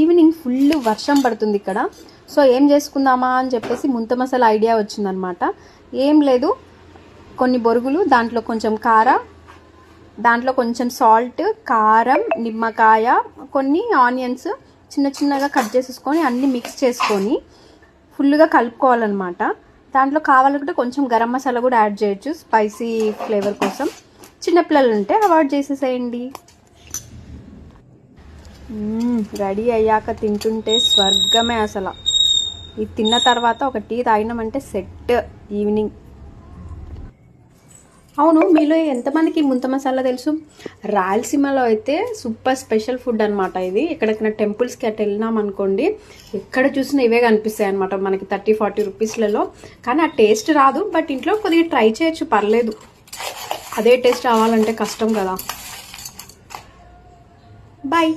Evening full వర్షం పడుతుంది ఇక్కడ. సో ఏం చేసుకుందామా అని చెప్పేసి ముంత మసాలా ఐడియా వచ్చిందనమాట. ఏం లేదు కొన్ని బొరుగులు దాంట్లో కొంచెం కారం దాంట్లో కొంచెం సాల్ట్ కారం నిమ్మకాయ కొన్ని ఆనియన్స్ చిన్న చిన్నగా కట్ చేసేసుకొని అన్నీ మిక్స్ చేసుకొని ఫుల్గా కలుపుకోవాలన్నమాట. దాంట్లో కావాలనుకుంటే కొంచెం గరం మసాలా కూడా యాడ్ చేయొచ్చు స్పైసీ ఫ్లేవర్ కోసం. చిన్నపిల్లలు ఉంటే అవాయిడ్ చేసేసేయండి. రెడీ అయ్యాక తింటుంటే స్వర్గమే అసలు. ఇది తిన్న తర్వాత ఒక టీ తాగినామంటే సెట్ ఈవినింగ్. అవును మీలో ఎంతమందికి ముంత మసాలా తెలుసు? రాయలసీమలో అయితే సూపర్ స్పెషల్ ఫుడ్ అనమాట ఇది. ఎక్కడెక్కడ టెంపుల్స్కి అట్లా వెళ్ళినాం అనుకోండి ఎక్కడ చూసినా ఇవే కనిపిస్తాయి అనమాట మనకి థర్టీ ఫార్టీ రూపీస్లలో. కానీ ఆ టేస్ట్ రాదు బట్ ఇంట్లో కొద్దిగా ట్రై చేయొచ్చు పర్లేదు. అదే టేస్ట్ రావాలంటే కష్టం కదా. బాయ్